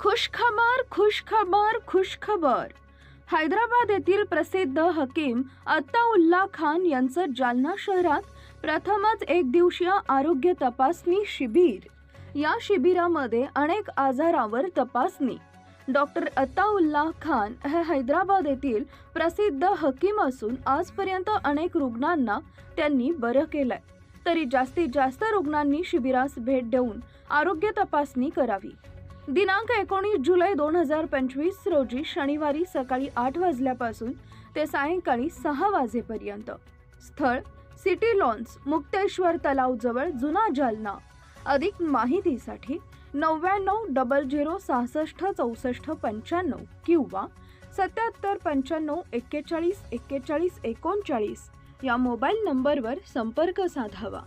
खुशखबर खुशखबर खुशखबर. हैदराबाद येथील प्रसिद्ध हकीम अत्ताउल्ला खान यांचं जालना शहरात प्रथमच एक दिवसीय आरोग्य तपासणी शिबिर. या शिबिरामध्ये अनेक आजारावर तपासणी. डॉक्टर अत्ताउल्ला खान हे हैदराबाद येथील प्रसिद्ध हकीम असून आजपर्यंत अनेक रुग्णांना त्यांनी बरं केलंय. तरी जास्तीत जास्त रुग्णांनी शिबिरास भेट देऊन आरोग्य तपासणी करावी. दिनांक एकोणीस जुलै दोन हजार पंचवीस रोजी शनिवारी सकाळी आठ वाजल्यापासून ते सायंकाळी सहा वाजेपर्यंत. स्थळ सिटी लॉन्स मुक्तेश्वर तलावजवळ जुना जालना. अधिक माहितीसाठी नव्याण्णव डबल झिरो सहासष्ट चौसष्ट पंच्याण्णव किंवा सत्याहत्तर पंच्याण्णव एक्केचाळीस एक्केचाळीस एकोणचाळीस या मोबाईल नंबरवर संपर्क साधावा.